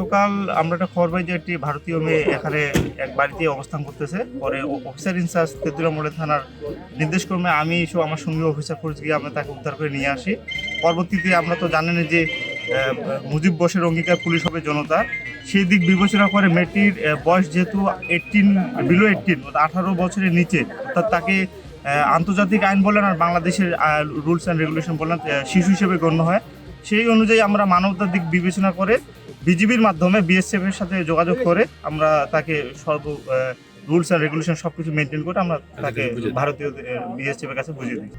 গতকাল আমরা একটা খবর পাই যে একটি ভারতীয় মেয়ে এখানে এক বাড়িতে অবস্থান করতেছে। পরে অফিসার ইনচার্জ তেতুলা মোড়ে থানার নির্দেশক্রমে আমি সব আমার সঙ্গে অফিসার ফোর্স গিয়ে আমরা তাকে উদ্ধার করে নিয়ে আসি। পরবর্তীতে আমরা তো জানেন যে মুজিব বসের অঙ্গীকার পুলিশ হবে জনতা। সেই দিক বিবেচনা করে মেয়েটির বয়স যেহেতু এইটিন বিলো এইটিন আঠারো বছরের নিচে, অর্থাৎ তাকে আন্তর্জাতিক আইন বলেন আর বাংলাদেশের রুলস অ্যান্ড রেগুলেশন বলেন শিশু হিসেবে গণ্য হয়। সেই অনুযায়ী আমরা মানবতার দিক বিবেচনা করে বিজিবির মাধ্যমে বিএসএফ এর সাথে যোগাযোগ করে আমরা তাকে সর্ব রুলস অ্যান্ড রেগুলেশন সবকিছু মেনটেন করে আমরা তাকে ভারতীয় বিএসএফ এর কাছে বুঝিয়ে দিই।